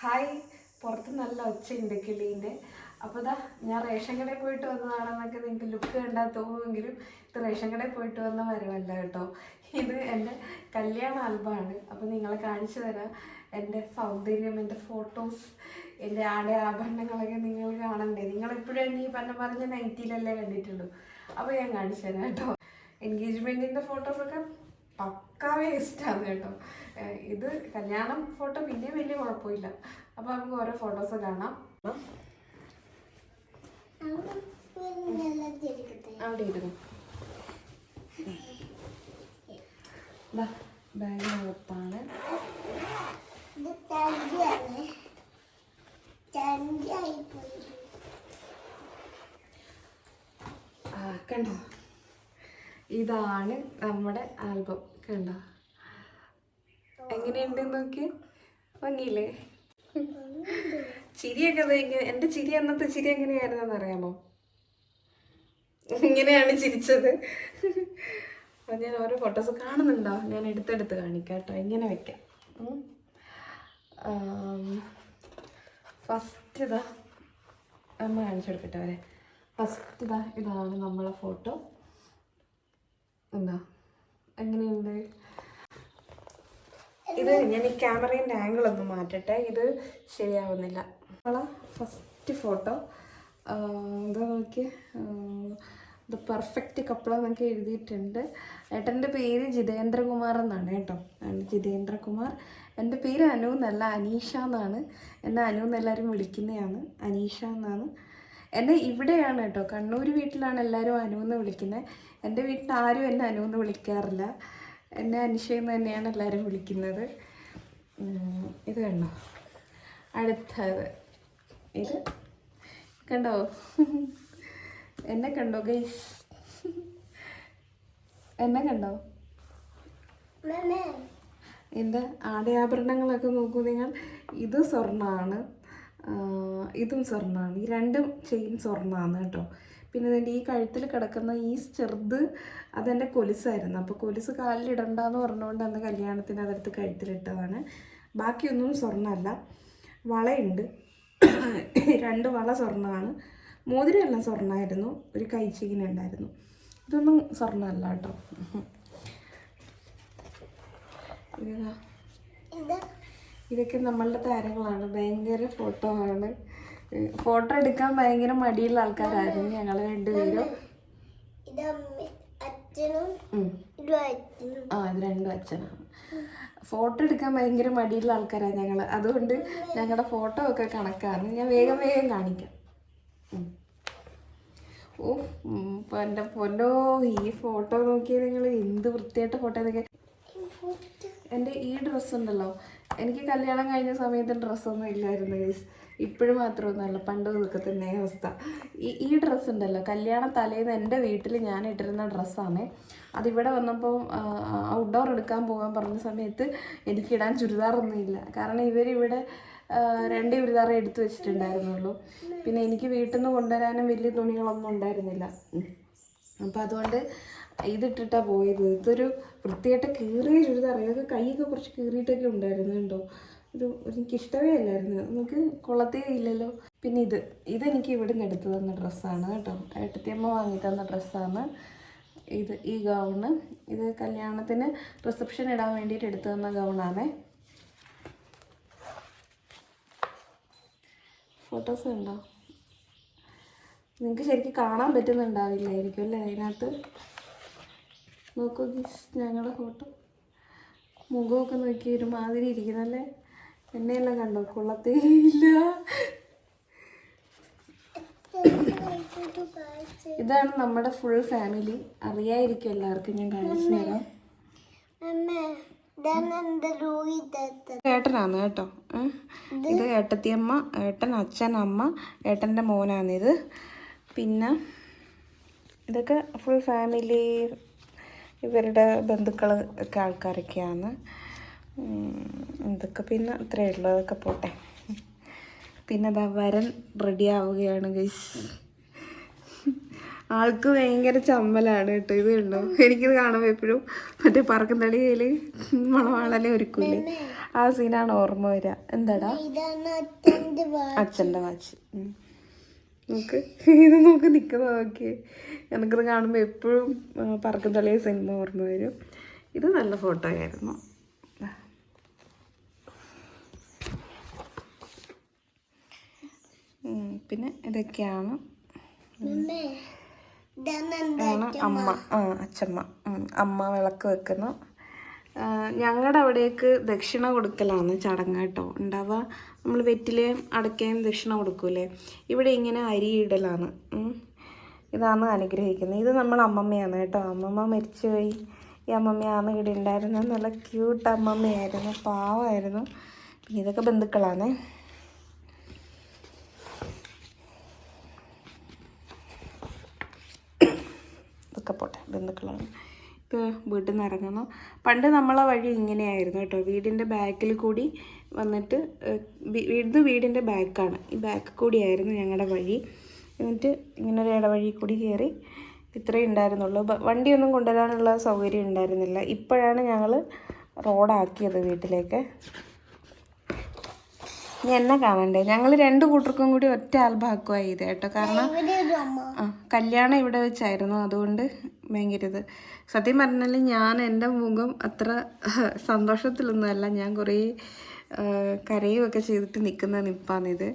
Hi. പുറത്ത് നല്ല ഒച്ചയുണ്ട് കിളീന്റെ. അപ്പോൾ ഇതാ ഞാൻ റേഷൻ കടയിൽ പോയിട്ട് വന്നതാണെന്നൊക്കെ നിങ്ങൾക്ക് ലുക്ക് കണ്ടാൽ തോന്നുമെങ്കിലും ഇത് റേഷൻ കടയിൽ പോയിട്ട് വന്ന വരവല്ല കേട്ടോ. ഇത് എന്റെ കല്യാണ ആൽബമാണ്. അപ്പോൾ നിങ്ങളെ കാണിച്ചു തരാം. എന്റെ സൗന്ദര്യം എന്റെ ഫോട്ടോസ് എന്റെ ആടെ ആഭരണങ്ങളൊക്കെ നിങ്ങൾ കാണണ്ടേ? നിങ്ങളെപ്പോഴും എന്നെ ഈ പറഞ്ഞ പറഞ്ഞ നൈറ്റിയിലല്ലേ കണ്ടിട്ടുള്ളൂ. അപ്പോൾ ഞാൻ കാണിച്ചു തരാം കേട്ടോ. എൻഗേജ്മെന്റിന്റെ ഫോട്ടോസൊക്കെ വേസ്റ്റാണ് കേട്ടോ. ഇത് കല്യാണം ഫോട്ടോ പിന്നെ വലിയ കുഴപ്പമില്ല. അപ്പോൾ നമുക്ക് ഓരോ ഫോട്ടോസ് കാണാം. അവിടെ ഇരുന്നു. ബാഗിനകത്താണ് കണ്ടോ? ഇതാണ് നമ്മുടെ ആൽബം കണ്ട? എങ്ങനെയുണ്ട് നോക്കി ഭംഗിയില്ലേ? ചിരിയൊക്കെ എന്റെ ചിരി അന്നത്തെ ചിരി എങ്ങനെയായിരുന്നെന്ന് അറിയാമോ? ഇങ്ങനെയാണ് ചിരിച്ചത്. അപ്പം ഞാൻ ഓരോ ഫോട്ടോസ് കാണുന്നുണ്ടോ? ഞാൻ എടുത്തെടുത്ത് കാണിക്കാം കേട്ടോ. ഇങ്ങനെ വെക്കാം. ഫസ്റ്റ് ഇതാ നമ്മൾ കാണിച്ചു കൊടുക്കട്ടെ അവരെ ഫസ്റ്റ് ഇതാ ഇതാണ് നമ്മളെ ഫോട്ടോ എന്താ? എങ്ങനെയുണ്ട്? ഇത് ഞാൻ ഈ ക്യാമറേന്റെ ആംഗിൾ ഒന്ന് മാറ്റട്ടെ. ഇത് ശരിയാവുന്നില്ല. നമ്മളെ ഫസ്റ്റ് ഫോട്ടോ എന്താ നോക്കിയ? ദ പെർഫെക്റ്റ് കപ്പിൾ എന്നൊക്കെ എഴുതിയിട്ടുണ്ട്. ഏട്ടന്റെ പേര് ജിതേന്ദ്രകുമാർ എന്നാണ് കേട്ടോ. ജിതേന്ദ്രകുമാർ. എന്റെ പേര് അനു എന്നല്ല അനീഷ എന്നാണ്. എന്നെ അനു എന്നെല്ലാവരും വിളിക്കുന്നതാണ്. അനീഷ എന്നാണ്. എന്നെ ഇവിടെയാണ് കേട്ടോ. കണ്ണൂർ വീട്ടിലാണ് എല്ലാവരും അനു എന്ന് വിളിക്കുന്നത് എന്റെ വീട്ടിൽ ആരും എന്നെ അനു എന്ന് വിളിക്കാറില്ല. എന്നെ അനുഷയെന്ന് തന്നെയാണ് എല്ലാവരും വിളിക്കുന്നത്. ഇത് കണ്ടോ? അടുത്തത്. ഇത് കണ്ടോ? എന്നെ കണ്ടോ ഗൈസ് എന്നെ കണ്ടോ? എന്റെ ആടയാഭരണങ്ങളൊക്കെ നോക്കൂ നിങ്ങൾ. ഇത് സ്വർണമാണ് ഇതും സ്വർണമാണ് ഈ രണ്ടും ചെയിൻ സ്വർണമാണ് കേട്ടോ. പിന്നെ ഇതിന്റെ ഈ കഴുത്തിൽ കിടക്കുന്ന ഈ ചെറുത് അതെന്റെ കൊലുസായിരുന്നു. അപ്പോൾ കൊലുസ് കാലിലിടണ്ടെന്ന് പറഞ്ഞുകൊണ്ട് അന്ന് കല്യാണത്തിന് അതെടുത്ത് കഴുത്തിലിട്ടതാണ് ബാക്കിയൊന്നും സ്വർണമല്ല വളയുണ്ട്. രണ്ട് വള സ്വർണമാണ് മോതിരമെല്ലാം സ്വർണമായിരുന്നു ഒരു കൈച്ചിങ്ങനെ ഉണ്ടായിരുന്നു. ഇതൊന്നും സ്വർണമല്ല കേട്ടോ. ഇതാ ഇതൊക്കെ നമ്മളുടെ താരങ്ങളാണ്. ഭയങ്കര ഫോട്ടോ ആണ്. ഫോട്ടോ എടുക്കാൻ ഭയങ്കര മടിയുള്ള ആൾക്കാരായിരുന്നു ഞങ്ങൾ രണ്ടുപേരും. ആ അത് രണ്ടും അച്ഛനാണ്. ഫോട്ടോ എടുക്കാൻ ഭയങ്കര മടിയുള്ള ആൾക്കാരാണ് ഞങ്ങൾ അതുകൊണ്ട് ഞങ്ങളുടെ ഫോട്ടോ ഒക്കെ കണക്കാണ്. ഞാൻ വേഗം വേഗം കാണിക്കാം. ഓ എന്റെ പൊന്നോ ഈ ഫോട്ടോ നോക്കിയാൽ നിങ്ങൾ എന്ത് വൃത്തിയായിട്ട് ഫോട്ടോ എന്നൊക്കെ എന്റെ ഈ ഡ്രസ്സ് ഉണ്ടല്ലോ. എനിക്ക് കല്യാണം കഴിഞ്ഞ സമയത്ത് ഡ്രസ്സൊന്നും ഇല്ലായിരുന്നു ഗൈസ് ഇപ്പോഴും മാത്രമൊന്നുമല്ല പണ്ട് ഇതൊക്കെ തന്നെ അവസ്ഥ. ഈ ഈ ഡ്രസ്സ് ഉണ്ടല്ലോ കല്യാണ തലേന്ന് എന്റെ വീട്ടിൽ ഞാൻ ഇട്ടിരുന്ന ഡ്രസ്സാണ്. അതിവിടെ വന്നപ്പോൾ ഔട്ട്ഡോർ എടുക്കാൻ പോകാൻ പറഞ്ഞ സമയത്ത് എനിക്കിടാൻ ചുരിദാറൊന്നും ഇല്ല. കാരണം ഇവരിവിടെ രണ്ട് ചുരിദാറേ എടുത്തു വെച്ചിട്ടുണ്ടായിരുന്നുള്ളൂ. പിന്നെ എനിക്ക് വീട്ടിൽ നിന്ന് കൊണ്ടുവരാനും വലിയ തുണികളൊന്നും ഉണ്ടായിരുന്നില്ല. അപ്പോൾ അതുകൊണ്ട് ഇതിട്ടിട്ടാണ് പോയത്. ഇതൊരു വൃത്തിയായിട്ട് കീറിയ ചുരിദാർ ഇതൊക്കെ കൈയൊക്കെ കുറച്ച് കീറിയിട്ടൊക്കെ ഉണ്ടായിരുന്നു കേട്ടോ ഇത് എനിക്ക് ഇഷ്ടമേ അല്ലായിരുന്നു. നമുക്ക് കൊള്ളത്തേ ഇല്ലല്ലോ. പിന്നെ ഇത് ഇതെനിക്ക് ഇവിടെ നിന്ന് എടുത്തു തന്ന ഡ്രസ്സാണ് കേട്ടോ. ഏട്ടത്തിയമ്മ വാങ്ങി തന്ന ഡ്രസ്സാണ്. ഇത് ഈ ഗൗണ്. ഇത് കല്യാണത്തിന് റിസപ്ഷൻ ഇടാൻ വേണ്ടിയിട്ട് എടുത്തു തന്ന ഗൗണാണേ. ഫോട്ടോസ് ഉണ്ടോ? നിങ്ങൾക്ക് ശരിക്കും കാണാൻ പറ്റുന്നുണ്ടാവില്ലായിരിക്കും അല്ലേ അതിനകത്ത്? നോക്കൂ ഗീസ് ഞങ്ങളുടെ ഫോട്ടോ. മുഖമൊക്കെ നോക്കി ഒരുമാതിരി ഇരിക്കുന്നല്ലേ എന്നെയെല്ലാം കണ്ടോ? കൊള്ളത്തേ ഇല്ല ഇതാണ് നമ്മുടെ ഫുൾ ഫാമിലി അറിയായിരിക്കും എല്ലാവർക്കും ഞാൻ കാണിച്ചു തരാം. ഏട്ടനാണ് കേട്ടോ? ഇത് ഏട്ടത്തിയമ്മ ഏട്ടൻ അച്ഛൻ അമ്മ ഏട്ടന്റെ മോനാണിത്. പിന്നെ ഇതൊക്കെ ഫുൾ ഫാമിലി ഇവരുടെ ബന്ധുക്കൾ ഒക്കെ ആൾക്കാരൊക്കെയാണ്. ഇതൊക്കെ പിന്നെ അത്രയേ ഉള്ളൂ. അതൊക്കെ പോട്ടെ. പിന്നെ അതാ വരൻ റെഡി ആവുകയാണ് ഗൈസ് ആൾക്ക് ഭയങ്കര ചമ്മലാണ് കേട്ടോ ഇത് ഉണ്ടോ എനിക്കിത് കാണുമ്പോൾ എപ്പോഴും മറ്റേ പറക്കും കയ്യിൽ മണവാളനെ ഒരുക്കൂലേ. ആ സീനാണ് ഓർമ്മ വരിക. എന്താടാ? അച്ഛന്റെ വാച്ച്. ഉം. നോക്ക്. ഇത് നോക്ക് നിൽക്കുന്നത് നോക്കി. എനിക്കത് കാണുമ്പോൾ എപ്പോഴും പറക്കും തളിയ സിനിമ ഓർമ്മ വരും. ഇത് നല്ല ഫോട്ടോ ആയിരുന്നു പിന്നെ ഇതൊക്കെയാണ്. അമ്മേ ആണ് ആ അച്ചമ്മ അമ്മ വിളക്ക് വെക്കുന്നു. ഞങ്ങളുടെ അവിടേക്ക് ദക്ഷിണ കൊടുക്കലാണ് ചടങ്ങ് കേട്ടോ. ഉണ്ടാവുക. നമ്മൾ വെറ്റിലയും അടയ്ക്കയും ദക്ഷിണ കൊടുക്കൂലേ? ഇവിടെ ഇങ്ങനെ അരി ഇടലാണ്. ഇതാണ് അനുഗ്രഹിക്കുന്നത്. ഇത് നമ്മൾ അമ്മമ്മയാണ് കേട്ടോ. അമ്മമ്മ മരിച്ചുപോയി. ഈ അമ്മമ്മയാണ് ഇവിടെ ഉണ്ടായിരുന്നത് നല്ല ക്യൂട്ട് അമ്മമ്മയായിരുന്നു. പാവമായിരുന്നു. പിന്നെ ഇതൊക്കെ ബന്ധുക്കളാണേ. ഇതൊക്കെ പോട്ടെ. ബന്ധുക്കളാണ്. വീട്ടിൽ നിന്ന് ഇറങ്ങുന്നു. പണ്ട് നമ്മളെ വഴി ഇങ്ങനെയായിരുന്നു കേട്ടോ. വീടിന്റെ ബാക്കിൽ കൂടി വന്നിട്ട് ഇത് വീടിന്റെ ബാക്കാണ്. ഈ ബാക്ക് കൂടിയായിരുന്നു ഞങ്ങളുടെ വഴി. എന്നിട്ട് ഇങ്ങനെ ഒരു ഇടവഴി കൂടി കയറി ഇത്രയേ ഉണ്ടായിരുന്നുള്ളൂ. വണ്ടിയൊന്നും കൊണ്ടുവരാനുള്ള സൗകര്യം ഉണ്ടായിരുന്നില്ല. ഇപ്പോഴാണ് ഞങ്ങൾ റോഡാക്കിയത് വീട്ടിലേക്ക്. എന്നെ കാണണ്ടേ? ഞങ്ങൾ രണ്ട് കൂട്ടർക്കും കൂടി ഒറ്റ ആൽബാക്കുമായി ഇത് കേട്ടോ. കാരണം കല്യാണം ഇവിടെ വെച്ചായിരുന്നു. അതുകൊണ്ട് ഭയങ്കര ഇത്. സത്യം പറഞ്ഞാൽ ഞാൻ എന്റെ മുഖം അത്ര സന്തോഷത്തിലൊന്നുമല്ല. ഞാൻ കുറേ കരയുമൊക്കെ ചെയ്തിട്ട് നിൽക്കുന്ന നിപ്പാണിത്.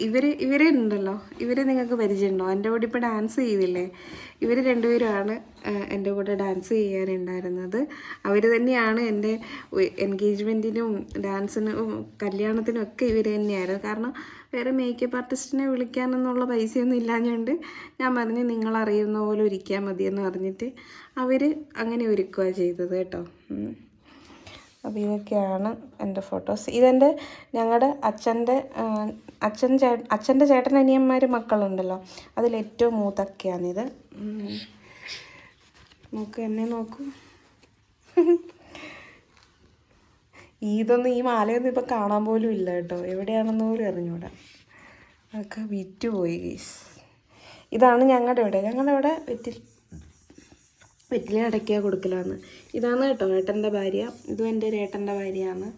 ഇവർ ഇവരെ ഉണ്ടല്ലോ. ഇവരെ നിങ്ങൾക്ക് പരിചയമുണ്ടോ? എന്റെ കൂടെ ഇപ്പോൾ ഡാൻസ് ചെയ്തില്ലേ? ഇവർ രണ്ടുപേരുമാണ് എന്റെ കൂടെ ഡാൻസ് ചെയ്യാനുണ്ടായിരുന്നത്. അവർ തന്നെയാണ് എന്റെ എൻഗേജ്മെന്റിനും ഡാൻസിനും കല്യാണത്തിനും ഒക്കെ ഇവർ തന്നെയായിരുന്നു. കാരണം വേറെ മേക്കപ്പ് ആർട്ടിസ്റ്റിനെ വിളിക്കാനെന്നുള്ള പൈസയൊന്നും ഇല്ലാഞ്ഞുകൊണ്ട് ഞാൻ പറഞ്ഞ് നിങ്ങളറിയുന്ന പോലെ ഒരുക്കിയാൽ മതിയെന്ന് പറഞ്ഞിട്ട് അവർ അങ്ങനെ ഒരുക്കുക ചെയ്തത് കേട്ടോ. അപ്പോൾ ഇതൊക്കെയാണ് എന്റെ ഫോട്ടോസ്. ഇതെന്റെ ഞങ്ങളുടെ അച്ഛന്റെ അച്ഛൻ ചേ അച്ഛന്റെ ചേട്ടൻ അനിയന്മാർ മക്കളുണ്ടല്ലോ. അതിലേറ്റവും മൂത്തൊക്കെയാണിത്. നോക്കൂ എന്നെ നോക്കൂ. ഇതൊന്നും ഈ മാലയൊന്നും ഇപ്പം കാണാൻ പോലും ഇല്ല കേട്ടോ. എവിടെയാണെന്ന് പോലും അറിഞ്ഞൂടാ. അതൊക്കെ വിറ്റുപോയി ഗീസ് ഇതാണ് ഞങ്ങളുടെ ഇവിടെ. ഞങ്ങളുടെ ഇവിടെ വെറ്റിൽ വെറ്റില അടയ്ക്കുക കൊടുക്കലാണ്. ഇതാണ് കേട്ടോ ഏട്ടന്റെ ഭാര്യ. ഇതും എന്റെ ഒരു ഏട്ടന്റെ ഭാര്യയാണ്.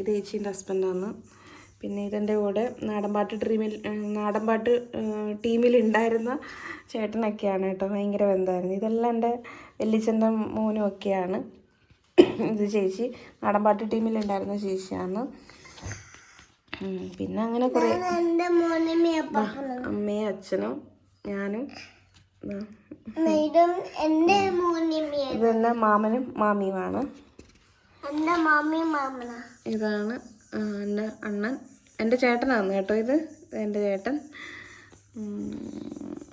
ഇത് ചേച്ചീന്റെ ഹസ്ബൻഡാണ് പിന്നെ ഇതെന്റെ കൂടെ നാടൻപാട്ട് ടീമിൽ നാടൻപാട്ട് ടീമിൽ ഉണ്ടായിരുന്ന ചേട്ടനൊക്കെയാണ് കേട്ടോ ഭയങ്കര ബന്ധമായിരുന്നു ഇതെല്ലാം എന്റെ വെല്ലിച്ചന്റെ മോനും ഒക്കെയാണ്. ഇത് ചേച്ചി നാടൻപാട്ട് ടീമിലുണ്ടായിരുന്ന ചേച്ചിയാണ്. പിന്നെ അങ്ങനെ കുറേ അമ്മയും അച്ഛനും ഞാനും. ദാ. ഇതും എന്റെ മോനിമ്മ ഇതെന്റെ മാമനും. മാമിയുമാണ് ഇതാണ് എന്റെ അണ്ണൻ. എന്റെ ചേട്ടനാണ് കേട്ടോ ഇത്. എന്റെ ചേട്ടൻ.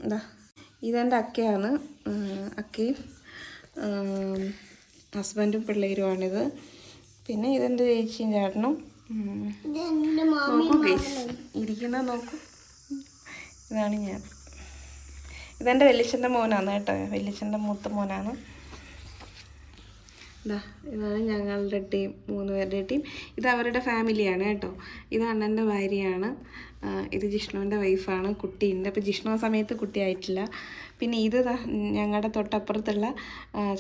എന്താ ഇതാ ഇതെന്റെ അക്കയാണ്. അക്കയും ഹസ്ബൻഡും പിള്ളേരുമാണിത്. പിന്നെ ഇതെന്റെ ചേച്ചിയും ചേട്ടനും. നോക്കൂ ഇരിക്കുന്ന നോക്കൂ. ഇതാണ് ഞാൻ. ഇതെന്റെ വെല്ലിച്ചന്റെ മോനാണ് കേട്ടോ. വെല്ലിച്ചന്റെ മൂത്ത മോനാണ്. ഇതാ ഇതാണ് ഞങ്ങളുടെ ടീം മൂന്ന് പേരുടെ ടീം. ഇത് അവരുടെ ഫാമിലിയാണ് കേട്ടോ. ഇത് അണ്ണന്റെ ഭാര്യയാണ്. ഇത് ജിഷ്ണുവിന്റെ വൈഫാണ് കുട്ടിയുണ്ട് അപ്പോൾ ജിഷ്ണു ആ സമയത്ത് കുട്ടിയായിട്ടില്ല. പിന്നെ ഇത് ഞങ്ങളുടെ തൊട്ടപ്പുറത്തുള്ള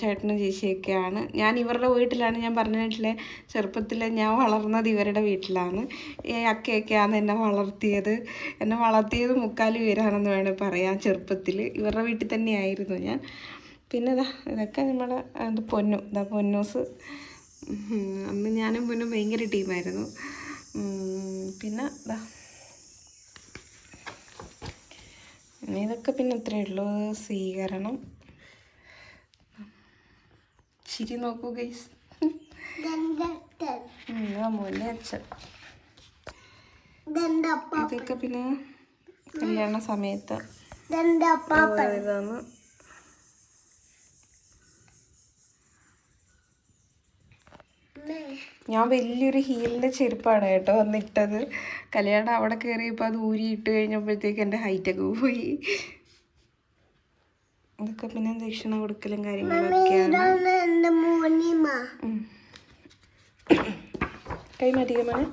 ചേട്ടനും ചേച്ചിയൊക്കെയാണ്. ഞാൻ ഇവരുടെ വീട്ടിലാണ് ഞാൻ പറഞ്ഞിട്ടില്ലേ ചെറുപ്പത്തിൽ ഞാൻ വളർന്നത് ഇവരുടെ വീട്ടിലാണ്. ഈ അക്കയൊക്കെയാണ് എന്നെ വളർത്തിയത്. എന്നെ വളർത്തിയത് മുക്കാൽ പേരാണെന്ന് വേണേൽ പറയാം ചെറുപ്പത്തിൽ ഇവരുടെ വീട്ടിൽ തന്നെയായിരുന്നു ഞാൻ. പിന്നെ ഇതാ ഇതൊക്കെ നമ്മുടെ അത് പൊന്നു. ഇതാ പൊന്നൂസ്. അന്ന് ഞാനും പൊന്നും ഭയങ്കര ടീമായിരുന്നു. പിന്നെ ഇതാ ഇനി ഇതൊക്കെ പിന്നെ ഇത്രയേ ഉള്ളൂ. സ്വീകരണം. ചിരി നോക്കൂ ഗൈസ് മോനെ അച്ഛൻ. ഇതൊക്കെ പിന്നെ കല്യാണ സമയത്ത്. ഇതാണ് അമ്മേ, ഞാൻ വലിയൊരു ഹീലിന്റെ ചെരുപ്പാണ് കേട്ടോ വന്നിട്ടത്. കല്യാണം അവിടെ കയറിയപ്പോൾ അത് ഊരിയിട്ട് കഴിഞ്ഞപ്പോഴത്തേക്ക് എന്റെ ഹൈറ്റൊക്കെ പോയി. ഇതൊക്കെ പിന്നെ ദക്ഷിണ കൊടുക്കലും മോനിമ്മ കൈ ഇതാണ്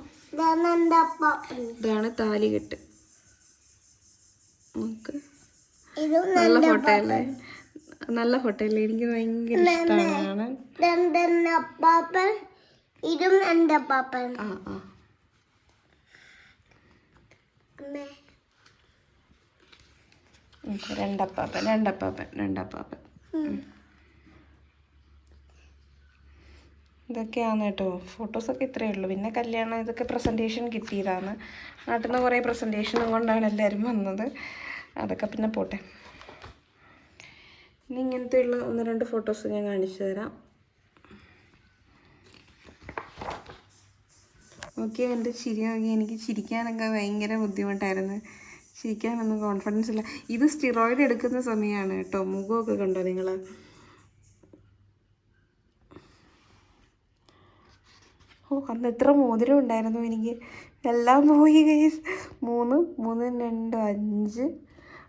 നമുക്ക് ഇതും നല്ല ഫോട്ടോ അല്ലേ? നല്ല ഫോട്ടോ അല്ലേ? എനിക്ക് ഭയങ്കര ഇഷ്ടമാണ് ഇതും എന്റെ പാപ്പൻ ആ രണ്ടപ്പാപ്പൻ രണ്ടപ്പാപ്പൻ രണ്ടപ്പാപ്പൻ. ഇതൊക്കെയാണ് കേട്ടോ. ഫോട്ടോസൊക്കെ ഇത്രയേ ഉള്ളൂ. പിന്നെ കല്യാണം ഇതൊക്കെ പ്രസന്റേഷൻ കിട്ടിയതാണ്. നാട്ടിൽ നിന്ന് കുറേ പ്രസന്റേഷനും കൊണ്ടാണ് എല്ലാവരും വന്നത്. അതൊക്കെ പിന്നെ പോട്ടെ. ഇനി ഇങ്ങനത്തെയുള്ള ഒന്ന് രണ്ട് ഫോട്ടോസ് ഞാൻ കാണിച്ചു തരാം. നോക്കിയാൽ എന്റെ ചിരി നോക്കി. എനിക്ക് ചിരിക്കാനൊക്കെ ഭയങ്കര ബുദ്ധിമുട്ടായിരുന്നു. ചിരിക്കാനൊന്നും കോൺഫിഡൻസ് ഇല്ല. ഇത് സ്റ്റിറോയിഡ് എടുക്കുന്ന സമയമാണ് കേട്ടോ. മുഖമൊക്കെ കണ്ടോ നിങ്ങൾ ഓ അന്ന് എത്ര മോതിരം ഉണ്ടായിരുന്നു എനിക്ക്. എല്ലാം പോയി കേസ് മൂന്ന് മൂന്ന് രണ്ട് അഞ്ച്.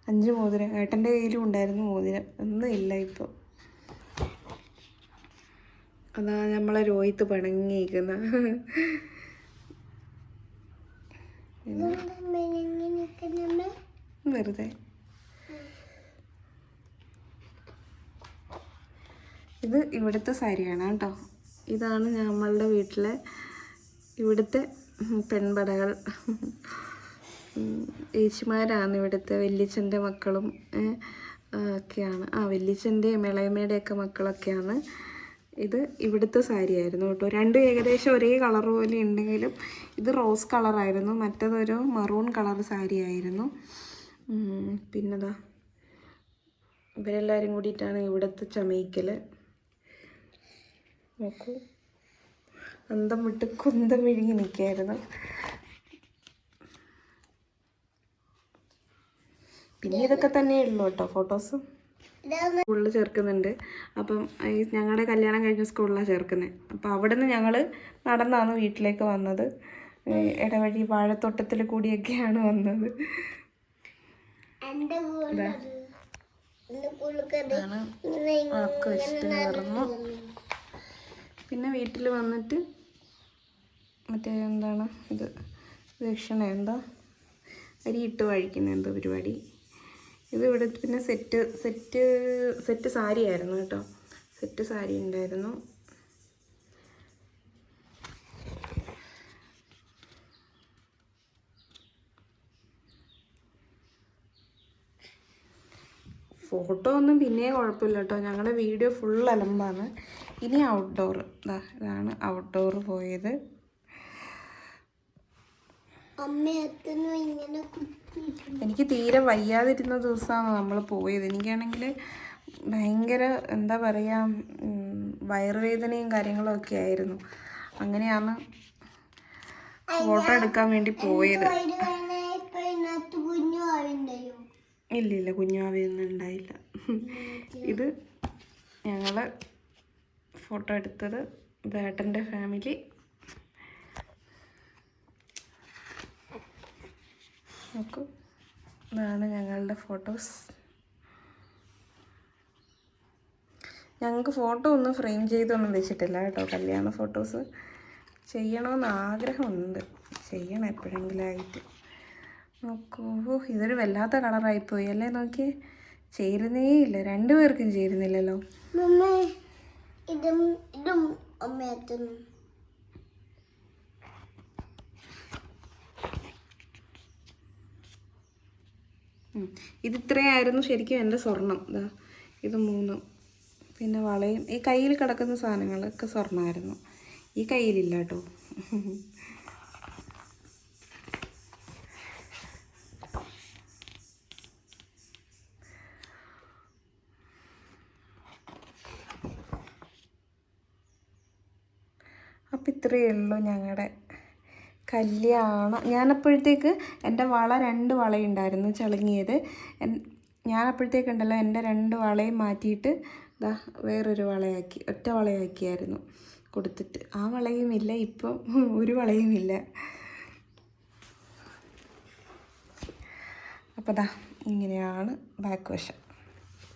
അഞ്ച് മോതിരം. ഏട്ടന്റെ കയ്യിലും ഉണ്ടായിരുന്നു മോതിരം. ഒന്നും ഇല്ല ഇപ്പോൾ അതാ നമ്മളെ രോഹിത്ത് പിണങ്ങിയിരിക്കുന്ന വെറുതെ. ഇത് ഇവിടുത്തെ സാരിയാണ് കേട്ടോ. ഇതാണ് നമ്മളുടെ വീട്ടിലെ ഇവിടുത്തെ പെൺപടകൾ. ഏച്ചിമാരാണ് ഇവിടുത്തെ വല്യച്ഛന്റെ മക്കളും ഒക്കെയാണ്. ആ വല്യച്ഛന്റെയും ഇളയമ്മയുടെയൊക്കെ മക്കളൊക്കെയാണ്. ഇത് ഇവിടുത്തെ സാരി ആയിരുന്നു കേട്ടോ. രണ്ടും ഏകദേശം ഒരേ കളർ പോലെ ഉണ്ടെങ്കിലും ഇത് റോസ് കളറായിരുന്നു മറ്റതൊരു മറൂൺ കളർ സാരി ആയിരുന്നു. പിന്നെതാ ഇവരെല്ലാവരും കൂടിയിട്ടാണ് ഇവിടുത്തെ ചമയിക്കൽ നോക്കൂ. അന്തം വിട്ട് കുന്തം വിഴുങ്ങി നിൽക്കായിരുന്നു പിന്നെ ഇതൊക്കെ തന്നെയുള്ളൂ കേട്ടോ ഫോട്ടോസ്. സ്കൂളിൽ ചേർക്കുന്നുണ്ട്. അപ്പം ഈ ഞങ്ങളുടെ കല്യാണം കഴിഞ്ഞ സ്കൂളിലാണ് ചേർക്കുന്നത്. അപ്പം അവിടെ നിന്ന് ഞങ്ങൾ നടന്നാണ് വീട്ടിലേക്ക് വന്നത്. ഇടവഴി വാഴത്തോട്ടത്തിൽ കൂടിയൊക്കെയാണ് വന്നത്. പിന്നെ വീട്ടിൽ വന്നിട്ട് മറ്റേ എന്താണ് ഇത്? ദക്ഷിണ എന്താ? അരി ഇട്ട് കഴിക്കുന്ന എന്തോ പരിപാടി. ഇത് ഇവിടെ പിന്നെ സെറ്റ് സെറ്റ് സെറ്റ് സാരി ആയിരുന്നു കേട്ടോ. സെറ്റ് സാരി ഉണ്ടായിരുന്നു. ഫോട്ടോ ഒന്നും പിന്നെ കുഴപ്പമില്ല കേട്ടോ. ഞങ്ങളുടെ വീഡിയോ ഫുൾ അലമ്പാണ്. ഇനി ഔട്ട്ഡോർ ഇതാ ഇതാണ് ഔട്ട്ഡോർ പോയത്. അമ്മ എത്തുന്നു ഇങ്ങനെ എനിക്ക് തീരെ വയ്യാതിരുന്ന ദിവസമാണ് നമ്മൾ പോയത്. എനിക്കാണെങ്കിൽ ഭയങ്കര എന്താ പറയുക വയറുവേദനയും കാര്യങ്ങളും ഒക്കെ ആയിരുന്നു. അങ്ങനെയാണ് ഫോട്ടോ എടുക്കാൻ വേണ്ടി പോയത്. ഇല്ല ഇല്ല കുഞ്ഞാവിയൊന്നും ഉണ്ടായില്ല. ഇത് ഞങ്ങൾ ഫോട്ടോ എടുത്തത് ബേട്ടന്റെ ഫാമിലി നോക്കൂ. ഇതാണ് ഞങ്ങളുടെ ഫോട്ടോസ്. ഞങ്ങൾക്ക് ഫോട്ടോ ഒന്നും ഫ്രെയിം ചെയ്തൊന്നും വെച്ചിട്ടില്ല കേട്ടോ കല്യാണ ഫോട്ടോസ്. ചെയ്യണമെന്ന് ആഗ്രഹമുണ്ട്. ചെയ്യണം എപ്പോഴെങ്കിലായിട്ട് നോക്കൂ ഇതൊരു വല്ലാത്ത കളറായിപ്പോയി അല്ലേ നോക്കിയേ? ചേരുന്നേ ഇല്ല. രണ്ടുപേർക്കും ചേരുന്നില്ലല്ലോ. ഇതും ഇതും അമ്മ ഇത് ഇത്രയായിരുന്നു ശരിക്കും എന്റെ സ്വർണം ഇതാ ഇത് മൂന്നും. പിന്നെ വളയും. ഈ കയ്യിൽ കിടക്കുന്ന സാധനങ്ങളൊക്കെ സ്വർണമായിരുന്നു. ഈ കയ്യിലില്ല കേട്ടോ. അപ്പം ഇത്രയേ ഉള്ളൂ ഞങ്ങളുടെ കല്യാണം. ഞാനപ്പോഴത്തേക്ക് എന്റെ വള രണ്ട് വളയുണ്ടായിരുന്നു ചളുങ്ങിയത്. ഞാനപ്പോഴത്തേക്ക് ഞാനപ്പോഴത്തേക്കുണ്ടല്ലോ എന്റെ രണ്ട് വളയും മാറ്റിയിട്ട് ഇതാ വേറൊരു വളയാക്കി ഒറ്റ വളയാക്കിയായിരുന്നു കൊടുത്തിട്ട്. ആ വളയുമില്ല ഇപ്പം ഒരു വളയുമില്ല. അപ്പോൾ ദാ ഇങ്ങനെയാണ് ബാക്ക് വശം.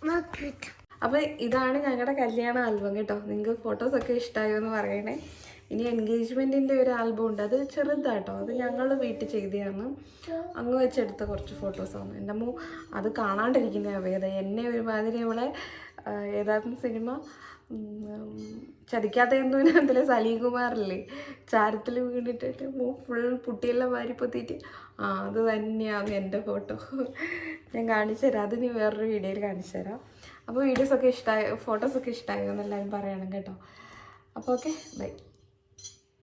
അപ്പം അപ്പോൾ ഇതാണ് ഞങ്ങളുടെ കല്യാണ ആൽബം കേട്ടോ. നിങ്ങൾക്ക് ഫോട്ടോസൊക്കെ ഇഷ്ടമായോ എന്ന് പറയണേ. ഇനി എൻഗേജ്മെന്റിന്റെ ഒരു ആൽബം ഉണ്ട്. അത് ചെറുതാട്ടോ. അത് ഞങ്ങൾ വീട്ടിൽ ചെയ്തതാണ്. അങ്ങ് വെച്ചെടുത്ത കുറച്ച് ഫോട്ടോസാണ് എന്റെ അമ്മ അത് കാണാണ്ടിരിക്കുന്ന വേദ എന്നെ ഒരുമാതിരി അവളെ ഏതായിരുന്നു സിനിമ? ചതിക്കാത്ത എന്തുവിനകത്തിലെ സലീം കുമാറില്ലേ ചാരത്തിൽ വീണിട്ടിട്ട് ഫുൾ പുട്ടിയെല്ലാം വാരി പൊത്തിയിട്ട്. ആ അത് തന്നെയാണ് എന്റെ ഫോട്ടോ ഞാൻ കാണിച്ചു തരാം. അത് നീ വേറൊരു വീഡിയോയിൽ കാണിച്ചു തരാം. അപ്പോൾ വീഡിയോസൊക്കെ ഇഷ്ടമായി ഫോട്ടോസൊക്കെ ഇഷ്ടമായോ എന്ന് എല്ലാവരും പറയണം കേട്ടോ. അപ്പോൾ ഓക്കെ ബൈ